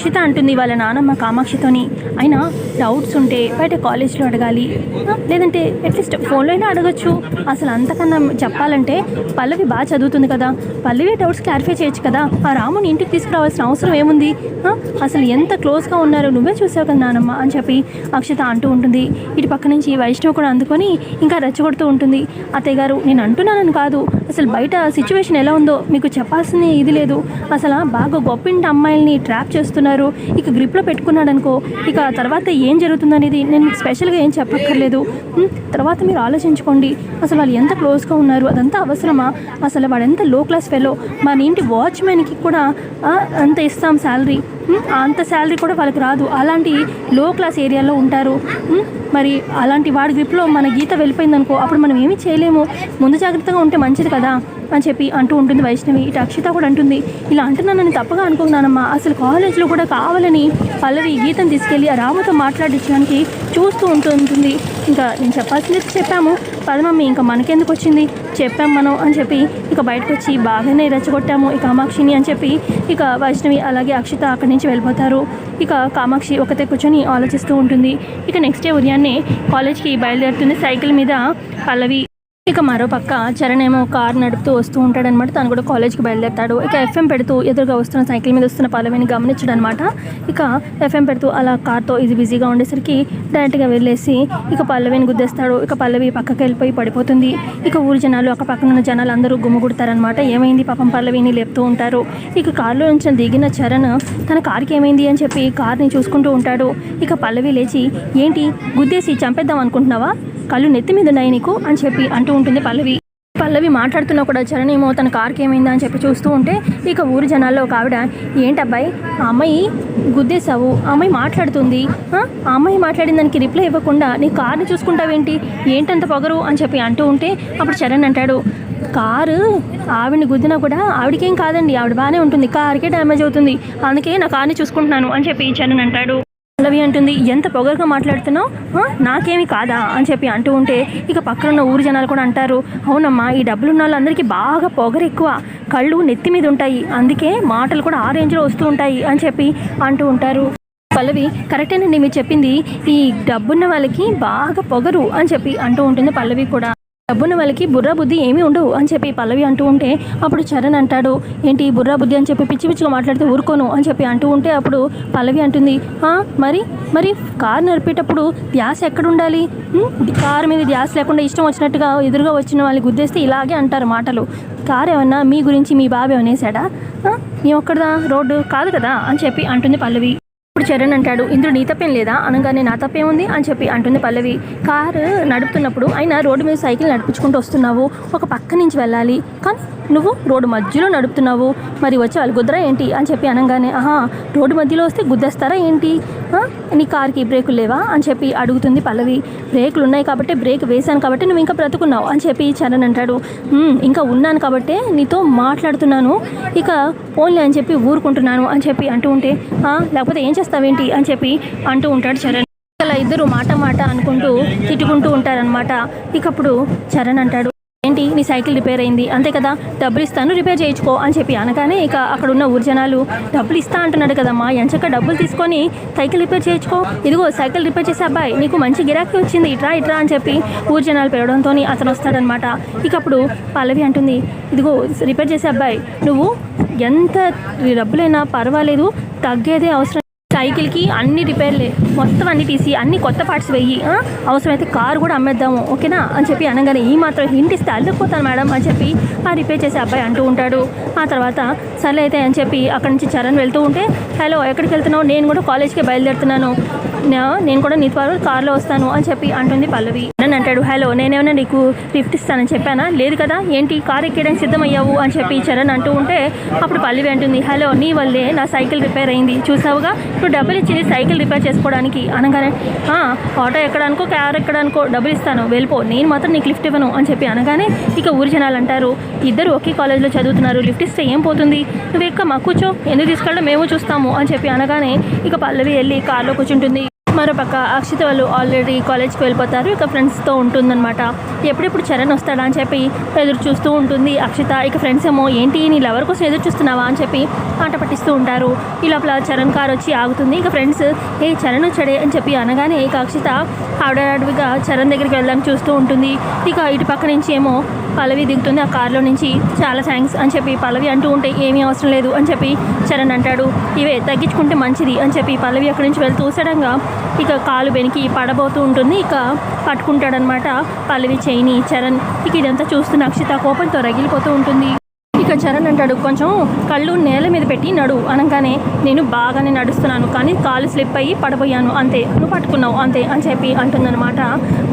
అక్షిత అంటుంది వాళ్ళ నాన్నమ్మ కామాక్షితోని. అయినా డౌట్స్ ఉంటే బయట కాలేజ్లో అడగాలి. లేదంటే అట్లీస్ట్ ఫోన్లో అయినా అడగచ్చు. అసలు అంతకన్నా చెప్పాలంటే పల్లవి బాగా చదువుతుంది కదా. పల్లవి డౌట్స్ క్లారిఫై చేయొచ్చు కదా. ఆ రాముని ఇంటికి తీసుకురావాల్సిన అవసరం ఏముంది? అసలు ఎంత క్లోజ్గా ఉన్నారో నువ్వే చూసావు కదా నానమ్మ అని చెప్పి అక్షిత అంటూ ఉంటుంది. ఇటు పక్క నుంచి వైష్ణవ్ కూడా అందుకొని ఇంకా రెచ్చగొడుతూ ఉంటుంది. అత్తయ్య గారు నేను అంటున్నానని కాదు. అసలు బయట సిచ్యువేషన్ ఎలా ఉందో మీకు చెప్పాల్సిన ఇది లేదు. అసలు బాగా గొప్పింటి అమ్మాయిల్ని ట్రాప్ చేస్తున్నారు ఇక గ్రిప్లో పెట్టుకున్నాడు అనుకో ఇక తర్వాత ఏం జరుగుతుందనేది నేను మీకు స్పెషల్గా ఏం చెప్పక్కర్లేదు. తర్వాత మీరు ఆలోచించుకోండి. అసలు వాళ్ళు ఎంత క్లోజ్గా ఉన్నారు అదంతా అవసరమా? అసలు వాడు ఎంత లో క్లాస్ ఫెలో మన ఇంటి వాచ్మెన్కి కూడా అంత ఇస్తాం శాలరీ అంత శాలరీ కూడా వాళ్ళకి రాదు. అలాంటి లో క్లాస్ ఏరియాలో ఉంటారు. మరి అలాంటి వాడి గ్రిప్లో మన గీత వెళ్ళిపోయిందనుకో అప్పుడు మనం ఏమీ చేయలేము. ముందు జాగ్రత్తగా ఉంటే మంచిది కదా అని చెప్పి అంటూ ఉంటుంది వైష్ణవి. ఇటు అక్షిత కూడా అంటుంది ఇలా అంటున్నానని తప్పగా అనుకున్నానమ్మా. అసలు కాలేజ్లో కూడా కావాలని పల్లవి గీతను తీసుకెళ్ళి ఆ రాముతో మాట్లాడించడానికి చూస్తూ ఉంటూ ఉంటుంది ఇంకా నేను చెప్పాల్సింది చెప్పాము. పదమమ్మి ఇంకా మనకెందుకు వచ్చింది? చెప్పాం మనం అని చెప్పి ఇక బయటకు వచ్చి బాగానే రెచ్చగొట్టాము ఈ కామాక్షిని అని చెప్పి ఇక వైష్ణవి అలాగే అక్షిత అక్కడి నుంచి వెళ్ళిపోతారు. ఇక కామాక్షి ఒకతే కూర్చొని ఆలోచిస్తూ ఉంటుంది. ఇక నెక్స్ట్ డే ఉదయాన్నే కాలేజ్కి బయలుదేరుతుంది. సైకిల్ మీద పల్లవి ఇక మరో పక్క చరణ్ ఏమో కార్ నడుపుతూ వస్తూ ఉంటాడనమాట. తను కూడా కాలేజ్కి బయలుదేరుతాడు. ఇక ఎఫ్ఎం పెడుతూ ఎదురుగా వస్తున్న సైకిల్ మీద వస్తున్న పల్లవిని గమనించడం అనమాట ఇక ఎఫ్ఎం పెడుతూ అలా కార్తో ఇది బిజీగా ఉండేసరికి డైరెక్ట్గా వెళ్ళేసి ఇక పల్లవిని గుద్దేస్తాడు. ఇక పల్లవి పక్కకి వెళ్ళిపోయి పడిపోతుంది. ఇక ఊరి జనాలు అక్క పక్కన ఉన్న జనాలు అందరూ గుమ్ముగుడతారనమాట ఏమైంది? పాపం పల్లవిని లేపుతూ ఉంటారు. ఇక కారులో నుంచి దిగిన చరణ్ తన కార్కి ఏమైంది అని చెప్పి కార్ని చూసుకుంటూ ఉంటాడు. ఇక పల్లవి లేచి ఏంటి? గుద్దేసి చంపేద్దాం అనుకుంటున్నావా? కళ్ళు నెత్తి మీద ఉన్నాయి నీకు అని చెప్పి అంటూ ఉంటుంది పల్లవి. పల్లవి మాట్లాడుతున్నా కూడా చరణ్ ఏమో తన కార్కి ఏమైందా అని చెప్పి చూస్తూ ఉంటే ఇక ఊరి జనాల్లో ఒక ఆవిడ ఏంటబ్బాయి ఆ అమ్మాయి గుద్దేశావు ఆ అమ్మాయి మాట్లాడుతుంది ఆ అమ్మాయి మాట్లాడిన దానికి రిప్లై ఇవ్వకుండా నీ కార్ని చూసుకుంటావేంటి ఏంటంత పొగరు? అని చెప్పి అంటూ ఉంటే అప్పుడు చరణ్ అంటాడు కారు ఆవిడని గుద్దినా కూడా ఆవిడకేం కాదండి ఆవిడ బాగానే ఉంటుంది కార్కే డ్యామేజ్ అవుతుంది అందుకే నా కార్ని చూసుకుంటున్నాను అని చెప్పి చరణ్ అంటాడు. పల్లవి అంటుంది ఎంత పొగరుగా మాట్లాడుతున్నావు? నాకేమి కాదా? అని చెప్పి అంటూ ఉంటే ఇక పక్కన ఉన్న జనాలు కూడా అంటారు అవునమ్మా ఈ డబ్బులు ఉన్న వాళ్ళందరికీ బాగా పొగరు ఎక్కువ. కళ్ళు నెత్తి మీద ఉంటాయి. అందుకే మాటలు కూడా ఆ రేంజ్లో వస్తూ ఉంటాయి. అని చెప్పి అంటూ ఉంటారు. పల్లవి కరెక్టేనండి మీరు చెప్పింది. ఈ డబ్బున్న వాళ్ళకి బాగా పొగరు. అని చెప్పి అంటూ ఉంటుంది పల్లవి కూడా. డబ్బున్న వాళ్ళకి బుర్ర బుద్ధి ఏమీ ఉండవు అని చెప్పి పల్లవి అంటూ ఉంటే అప్పుడు చరణ్ అంటాడు ఏంటి బుర్ర బుద్ధి? అని చెప్పి పిచ్చి పిచ్చిగా మాట్లాడితే ఊరుకోను అని చెప్పి అంటూ ఉంటే అప్పుడు పల్లవి అంటుంది మరి మరి కారు నడిపేటప్పుడు ధ్యాస ఎక్కడ ఉండాలి కారు మీద ధ్యాస లేకుండా ఇష్టం వచ్చినట్టుగా ఎదురుగా వచ్చిన వాళ్ళని గుద్దేస్తే ఇలాగే అంటారు మాటలు. కారు ఏమన్నా మీ గురించి మీ బాబు ఏమనేసాడా మేము ఒక్కడదా? రోడ్డు కాదు కదా? అని చెప్పి అంటుంది పల్లవి. ఇప్పుడు చరణ్ అంటాడు ఇందులో నీ తప్పేం లేదా? అనగానే నా ఉంది అని చెప్పి అంటుంది పల్లవి. కారు నడుపుతున్నప్పుడు అయినా రోడ్డు మీద సైకిల్ నడిపించుకుంటూ వస్తున్నావు ఒక పక్క నుంచి వెళ్ళాలి. కానీ నువ్వు రోడ్డు మధ్యలో నడుపుతున్నావు. మరి వచ్చే వాళ్ళు గుద్దరా ఏంటి? అని చెప్పి అనగానే ఆహా రోడ్డు మధ్యలో వస్తే గుద్దేస్తారా ఏంటి? నీ కార్కి బ్రేకులు లేవా? అని చెప్పి అడుగుతుంది పల్లవి. బ్రేకులు ఉన్నాయి కాబట్టి బ్రేక్ వేశాను కాబట్టి నువ్వు ఇంకా బ్రతుకున్నావు అని చెప్పి చరణ్ అంటాడు. ఇంకా ఉన్నాను కాబట్టే నీతో మాట్లాడుతున్నాను. ఇక ఓన్లీ అని చెప్పి ఊరుకుంటున్నాను అని చెప్పి అంటూ ఉంటే లేకపోతే ఏం చేస్తావేంటి? అని చెప్పి అంటూ ఉంటాడు చరణ్. అలా ఇద్దరు మాట మాట అనుకుంటూ తిట్టుకుంటూ ఉంటారనమాట ఇక అప్పుడు చరణ్ అంటాడు ఏంటి? నీ సైకిల్ రిపేర్ అయింది. అంతే కదా? డబ్బులు ఇస్తాను రిపేర్ చేయించుకో అని చెప్పి అనగానే ఇక అక్కడ ఉన్న ఊరు జనాలు డబ్బులు ఇస్తా అంటున్నాడు కదమ్మా. ఎంచక్క డబ్బులు తీసుకొని సైకిల్ రిపేర్ చేయించుకో. ఇదిగో సైకిల్ రిపేర్ చేసే అబ్బాయి నీకు మంచి గిరాకీ వచ్చింది ఇట్రా ఇట్రా అని చెప్పి ఊరి జనాలు పెరగడంతో అతను వస్తాడనమాట. ఇక అప్పుడు పల్లవి అంటుంది ఇదిగో రిపేర్ చేసే అబ్బాయి నువ్వు ఎంత డబ్బులైనా పర్వాలేదు తగ్గేదే అవసరం సైకిల్కి అన్ని రిపేర్లే మొత్తం అన్ని తీసి అన్ని కొత్త పార్ట్స్ వెయ్యి అవసరమైతే కారు కూడా అమ్మేద్దాము ఓకేనా? అని చెప్పి అనగానే ఈ మాత్రం హింట్ ఇస్తే అల్లుకుపోతాను మేడం అని చెప్పి ఆ రిపేర్ చేసే అబ్బాయి అంటూ ఉంటాడు. ఆ తర్వాత సర్లే అయితే అని చెప్పి అక్కడి నుంచి చరణ్ వెళ్తూ ఉంటే హలో ఎక్కడికి వెళ్తున్నావు? నేను కూడా కాలేజ్కి బయలుదేరుతున్నాను. నేను కూడా నీతో పాటు కార్లో వస్తాను అని చెప్పి అంటుంది పల్లవి. అని అంటాడు. హలో నేనేమన్నా నీకు లిఫ్ట్ ఇస్తానని చెప్పానా? లేదు కదా ఏంటి? కార్ ఎక్కడానికి సిద్ధమయ్యావు? అని చెప్పి చరణ్ అంటూ ఉంటే అప్పుడు పల్లవి అంటుంది. హలో నీ వల్లే నా సైకిల్ రిపేర్ అయింది. చూసావుగా? ఇప్పుడు డబ్బులు ఇచ్చింది సైకిల్ రిపేర్ చేసుకోవడానికి. అనగానే ఆటో ఎక్కడానికో కార్ ఎక్కడానికో డబ్బులు ఇస్తాను. వెళ్ళిపో. నేను మాత్రం నీకు లిఫ్ట్ ఇవ్వను. అని చెప్పి అనగానే ఇక ఊరి జనాలు అంటారు. ఇద్దరు ఒకే కాలేజ్లో చదువుతున్నారు. లిఫ్ట్ ఇస్తే ఏం పోతుంది? నువ్వు ఎక్క మా కూర్చో. ఎందుకు తీసుకెళ్ళడం? మేము చూస్తాము. అని చెప్పి అనగానే ఇక పల్లవి వెళ్ళి కార్లో కూర్చుంటుంది. మరోపక్క అక్షిత వాళ్ళు ఆల్రెడీ కాలేజ్కి వెళ్ళిపోతారు. ఇక ఫ్రెండ్స్తో ఉంటుందన్నమాట. ఎప్పుడెప్పుడు చరణ్ వస్తాడా అని చెప్పి ఎదురు చూస్తూ ఉంటుంది అక్షిత. ఇక ఫ్రెండ్స్ ఏమో ఏంటి నీ లవర్ కోసం ఎదురు చూస్తున్నావా? అని చెప్పి ఆట పట్టిస్తూ ఉంటారు. ఈ లోపల చరణ్ కార్ వచ్చి ఆగుతుంది. ఇక ఫ్రెండ్స్ ఏ చరణ్ వచ్చాడే? అని చెప్పి అనగానే ఇక అక్షిత ఆవిడవిగా చరణ్ దగ్గరికి వెళ్ళడానికి చూస్తూ ఉంటుంది. ఇక ఇటు పక్క నుంచి ఏమో పల్లవి దిగుతుంది. ఆ కార్లో నుంచి చాలా థ్యాంక్స్ అని చెప్పి పల్లవి అంటూ ఉంటే ఏమీ అవసరం లేదు అని చెప్పి చరణ్ అంటాడు. ఇవే తగ్గించుకుంటే మంచిది అని చెప్పి పల్లవి అక్కడి నుంచి వెళ్తూ సడన్గా ఇక కాలు బెనికి పడబోతూ ఉంటుంది. ఇక పట్టుకుంటాడనమాట పల్లవి చేయిని చరణ్. ఇక ఇదంతా చూస్తున్న అక్షిత కోపంతో రగిలిపోతూ ఉంటుంది. ఇక చరణ్ అంటాడు కొంచెం కళ్ళు నేల మీద పెట్టి నడు అనగానే నేను బాగానే నడుస్తున్నాను కానీ కాలు స్లిప్ అయ్యి పడబోయాను అంతే నువ్వు పట్టుకున్నావు అంతే అని చెప్పి అంటుందన్నమాట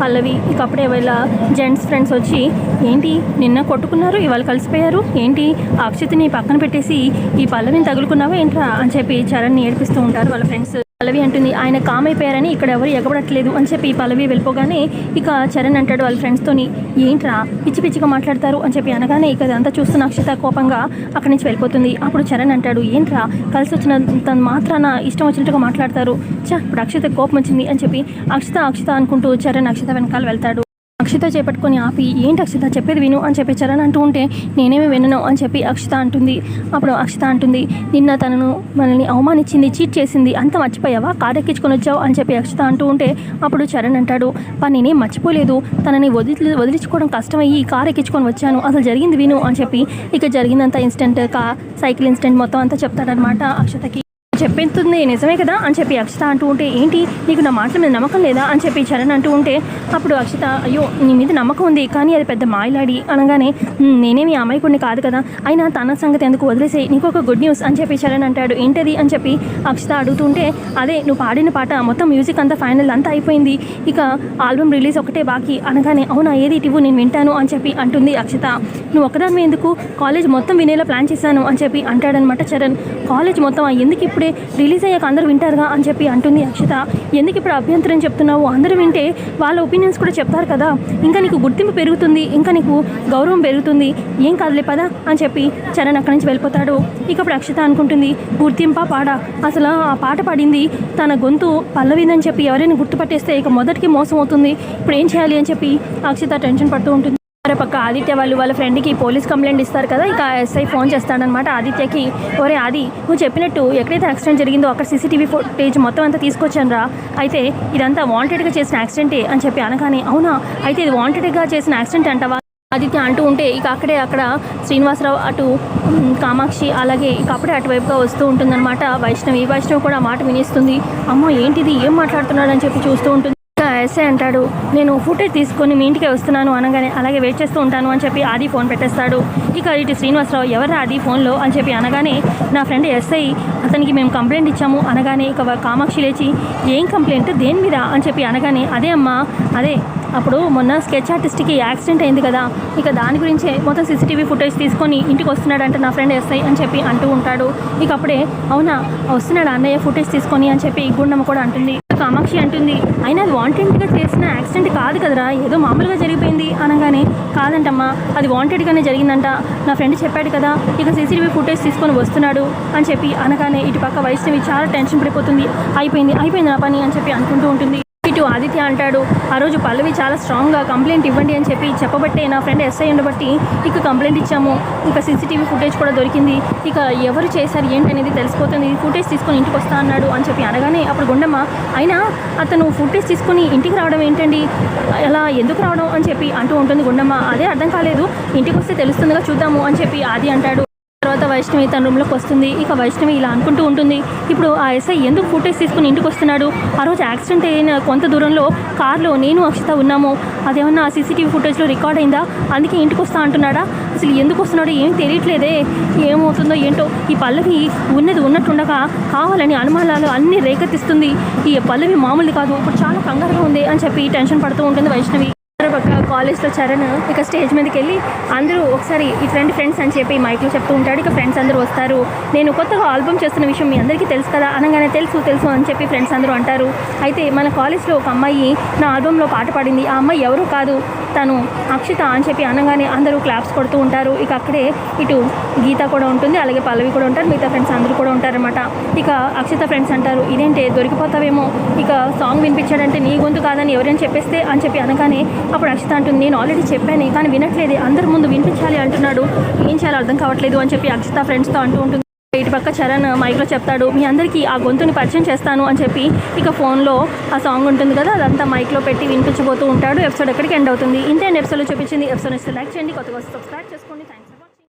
పల్లవి. ఇక అప్పుడే వీళ్ళ జెంట్స్ ఫ్రెండ్స్ వచ్చి ఏంటి నిన్న కొట్టుకున్నారు ఇవాళ కలిసిపోయారు ఏంటి ఆ పక్కన పెట్టేసి ఈ పల్లవిని తగులుకున్నావా ఏంట్రా? అని చెప్పి చరణ్ని ఏడిపిస్తూ ఉంటారు వాళ్ళ ఫ్రెండ్స్ పల్లవి అంటుంది ఆయన కామ్ అయిపోయారని ఇక్కడ ఎవరు ఎగబడట్లేదు అని చెప్పి పల్లవి వెళ్ళిపోగానే ఇక చరణ్ అంటాడు వాళ్ళ ఫ్రెండ్స్తోని ఏంట్రా పిచ్చి పిచ్చిగా మాట్లాడతారు అని చెప్పి అనగానే ఇక అదంతా చూస్తున్న అక్షిత కోపంగా అక్కడి నుంచి వెళ్ళిపోతుంది. అప్పుడు చరణ్ అంటాడు ఏంట్రా కలిసి వచ్చిన మాత్రాన ఇష్టం వచ్చినట్టుగా మాట్లాడతారు? చా ఇప్పుడు అక్షిత కోపం వచ్చింది అని చెప్పి అక్షిత అక్షిత అనుకుంటూ చరణ్ అక్షిత వెనకాల వెళ్తాడు. అక్షిత చేపట్టుకొని ఆపి ఏంటి అక్షిత చెప్పేది విను అని చెప్పి చరణ్ అంటూ ఉంటే నేనేమి వినను అని చెప్పి అక్షిత అంటుంది. అప్పుడు అక్షిత అంటుంది నిన్న తనను మనల్ని అవమానించింది చీట్ చేసింది అంత మర్చిపోయావా? కారెక్కించుకొని వచ్చావు అని చెప్పి అక్షిత అంటూ ఉంటే అప్పుడు చరణ్ అంటాడు పా నేనేం మర్చిపోలేదు. తనని వదిలి వదిలించుకోవడం కష్టమయ్యి కారెక్కించుకొని వచ్చాను. అసలు జరిగింది విను అని చెప్పి ఇక జరిగిందంత ఇన్సిడెంట్ కా సైకిల్ ఇన్సిడెంట్ మొత్తం అంతా చెప్తాడనమాట అక్షతకి. చెప్పేస్తుంది నిజమే కదా? అని చెప్పి అక్షిత అంటూ ఉంటే ఏంటి? నీకు నా మాటల మీద నమ్మకం లేదా? అని చెప్పి చరణ్ అంటూ ఉంటే అప్పుడు అక్షిత అయ్యో నీ మీద నమ్మకం ఉంది కానీ అది పెద్ద మాయలాడి అనగానే "ఉమ్, నేనేమి అమాయకుడిని కాదు కదా? అయినా తన సంగతి ఎందుకు వదిలేసే నీకు ఒక గుడ్ న్యూస్ అని చెప్పి చరణ్ అంటాడు. ఏంటది? అని చెప్పి అక్షిత అడుగుతుంటే అదే నువ్వు పాడిన పాట మొత్తం మ్యూజిక్ అంతా ఫైనల్ అంతా అయిపోయింది. ఇక ఆల్బమ్ రిలీజ్ ఒకటే బాకీ. అనగానే అవునా ఏది? ఇటు నేను వింటాను అని చెప్పి అంటుంది అక్షిత. నువ్వు ఒకదాని ఎందుకు? కాలేజ్ మొత్తం వినేలా ప్లాన్ చేశాను అని చెప్పి అంటాడనమాట చరణ్. కాలేజ్ మొత్తం ఎందుకు ఇప్పుడు రిలీజ్ అయ్యాక అందరూ వింటారుగా అని చెప్పి అంటుంది అక్షిత. ఎందుకు ఇప్పుడు అభ్యంతరం చెప్తున్నావు? అందరూ వింటే వాళ్ళ ఒపీనియన్స్ కూడా చెప్తారు కదా. ఇంకా నీకు గుర్తింపు పెరుగుతుంది. ఇంకా నీకు గౌరవం పెరుగుతుంది. ఏం కాదులే పదా అని చెప్పి చరణ్ అక్కడి నుంచి వెళ్ళిపోతాడు. ఇక ఇప్పుడు అక్షిత అనుకుంటుంది గుర్తింపా పాడ? అసలు ఆ పాట పాడింది తన గొంతు పల్లవిందని చెప్పి ఎవరైనా గుర్తుపట్టేస్తే ఇక మొదటికి మోసం అవుతుంది ఇప్పుడు ఏం చేయాలి? అని చెప్పి అక్షిత టెన్షన్ పడుతూ ఉంటుంది. మరో పక్క ఆదిత్య వాళ్ళు వాళ్ళ ఫ్రెండ్కి పోలీస్ కంప్లైంట్ ఇస్తారు కదా ఇక ఎస్ఐ ఫోన్ చేస్తాడనమాట ఆదిత్యకి ఒరే ఆది నువ్వు చెప్పినట్టు ఎక్కడైతే యాక్సిడెంట్ జరిగిందో అక్కడ సీసీటీవీ ఫుటేజ్ మొత్తం అంతా తీసుకొచ్చాను రా. అయితే ఇదంతా వాంటెడ్గా చేసిన యాక్సిడెంటే అని చెప్పి అనగానే అవునా? అయితే ఇది వాంటెడ్గా చేసిన యాక్సిడెంట్ అంటవా? ఆదిత్య అంటూ ఉంటే ఇక అక్కడే అక్కడ శ్రీనివాసరావు అటు కామాక్షి అలాగే ఇక అప్పుడే అటువైపుగా వస్తూ ఉంటుందన్నమాట. వైష్ణవి వైష్ణవి కూడా మాట వినిస్తుంది. అమ్మో ఏంటిది? ఏం మాట్లాడుతున్నాడు అని చెప్పి చూస్తూ ఉంటుంది. ఎస్ఐ అంటాడు నేను ఫుటేజ్ తీసుకొని మీ ఇంటికి వస్తున్నాను అనగానే అలాగే వెయిట్ చేస్తూ ఉంటాను అని చెప్పి ఆది ఫోన్ పెట్టేస్తాడు. ఇక ఇటు శ్రీనివాసరావు ఎవరు ఆది ఫోన్లో? అని చెప్పి అనగానే నా ఫ్రెండ్ ఎస్ఐ అతనికి మేము కంప్లైంట్ ఇచ్చాము అనగానే ఇక కామాక్షి లేచి ఏం కంప్లైంట్ దేని మీద? అని చెప్పి అనగానే అదే అమ్మా అదే అప్పుడు మొన్న స్కెచ్ ఆర్టిస్ట్కి యాక్సిడెంట్ అయింది కదా ఇక దాని గురించే మొత్తం సీసీటీవీ ఫుటేజ్ తీసుకొని ఇంటికి వస్తున్నాడంటే నా ఫ్రెండ్ ఎస్ఐ అని చెప్పి అంటూ ఉంటాడు. ఇక అప్పుడే అవునా వస్తున్నాడు అన్నయ్య ఫుటేజ్ తీసుకొని అని చెప్పి గుండమ్మ కూడా అంటుంది. కామాక్షి అంటుంది. అయినా అది వాంటెడ్గా చేసిన యాక్సిడెంట్ కాదు కదరా ఏదో మామూలుగా జరిగిపోయింది అనగానే కాదంటమ్మా అది వాంటెడ్గానే జరిగిందంట. నా ఫ్రెండ్ చెప్పాడు కదా ఇక సీసీటీవీ ఫుటేజ్ తీసుకొని వస్తున్నాడు అని చెప్పి అనగానే ఇటు పక్క వైష్ణవి చాలా టెన్షన్ పడిపోతుంది. అయిపోయింది అయిపోయింది నా పని అని చెప్పి అనుకుంటూ ఉంటుంది. ఆదిత్య అంటాడు ఆ రోజు పల్లవి చాలా స్ట్రాంగ్గా కంప్లైంట్ ఇవ్వండి అని చెప్పి చెప్పబట్టే నా ఫ్రెండ్ ఎస్ఐ ఉండబట్టి ఇక కంప్లైంట్ ఇచ్చాము. ఇంకా సీసీటీవీ ఫుటేజ్ కూడా దొరికింది. ఇక ఎవరు చేశారు ఏంటనేది తెలిసిపోతుంది. ఫుటేజ్ తీసుకొని ఇంటికి వస్తా అన్నాడు అని చెప్పి అనగానే అప్పుడు గుండమ్మ అయినా అతను ఫుటేజ్ తీసుకొని ఇంటికి రావడం ఏంటండి? అలా ఎందుకు రావడం? అని చెప్పి అంటూ ఉంటుంది గుండమ్మ. అదే అర్థం కాలేదు. ఇంటికి వస్తే తెలుస్తుందిగా చూద్దాము అని చెప్పి ఆది అంటాడు. తర్వాత వైష్ణవి తన రూమ్లోకి వస్తుంది. ఇక వైష్ణవి ఇలా అనుకుంటూ ఉంటుంది. ఇప్పుడు ఆ ఎస్ఐ ఎందుకు ఫుటేజ్ తీసుకుని ఇంటికి వస్తున్నాడు? ఆ రోజు యాక్సిడెంట్ అయిన కొంత దూరంలో కార్లో నేను అక్షిత ఉన్నాము. అదేమన్నా సీసీటీవీ ఫుటేజ్లో రికార్డ్ అయిందా? అందుకే ఇంటికి వస్తా అంటున్నాడా? అసలు ఎందుకు వస్తున్నాడో ఏం తెలియట్లేదే. ఏమవుతుందో ఏంటో? ఈ పల్లవి ఉన్నది ఉన్నట్టుండగా కావాలని అనుమానాలు అన్ని రేకెత్తిస్తుంది. ఈ పల్లవి మామూలుది కాదు. ఇప్పుడు చాలా కంగారుగా ఉంది అని చెప్పి టెన్షన్ పడుతూ ఉంటుంది వైష్ణవి. పక్క కాలేజ్లో చరణ్ ఇక స్టేజ్ మీదకి వెళ్ళి అందరూ ఒకసారి ఈ ఫ్రెండ్ ఫ్రెండ్స్ అని చెప్పి మైక్లో చెప్తూ ఉంటాడు. ఇక ఫ్రెండ్స్ అందరూ వస్తారు. నేను కొత్తగా ఆల్బమ్ చేస్తున్న విషయం మీ అందరికీ తెలుసు కదా? అనగానే తెలుసు తెలుసు అని చెప్పి ఫ్రెండ్స్ అందరూ అంటారు. అయితే మన కాలేజ్లో ఒక అమ్మాయి నా ఆల్బంలో పాట పాడింది. ఆ అమ్మాయి ఎవరు కాదు? తను అక్షిత అని చెప్పి అనగానే అందరూ క్లాప్స్ కొడుతూ ఉంటారు. ఇక అక్కడే ఇటు గీత కూడా ఉంటుంది. అలాగే పల్లవి కూడా ఉంటారు. మిగతా ఫ్రెండ్స్ అందరూ కూడా ఉంటారనమాట ఇక అక్షిత ఫ్రెండ్స్ అంటారు ఇదేంటి? దొరికిపోతావేమో? ఇక సాంగ్ వినిపించాడంటే నీ గొంతు కాదని ఎవరైనా చెప్పేస్తే? అని చెప్పి అనగానే అప్పుడు అక్షిత అంటుంది నేను ఆల్రెడీ చెప్పాను కానీ వినట్లేదు. అందరి ముందు వినిపించాలి అంటున్నాడు. ఏం చేయాలో అర్థం కావట్లేదు అని చెప్పి అక్షిత ఫ్రెండ్స్తో అంటూ ఉంటుంది. ఇటు పక్క చరణ్ మైక్లో చెప్తాడు మీ అందరికీ ఆ గొంతుని పరిచయం చేస్తాను అని చెప్పి ఇక ఫోన్లో ఆ సాంగ్ ఉంటుంది కదా అదంతా మైక్లో పెట్టి వినిపించబోతూ ఉంటాడు. ఎపిసోడ్ ఎక్కడికి ఎండ్ అవుతుంది? ఇంతే ఎపిసోడ్లో చూపించింది. ఎపిసోడ్ ఇస్తే లైక్ చేయండి. కొత్తగా సబ్స్క్రైబ్ చేసుకోండి.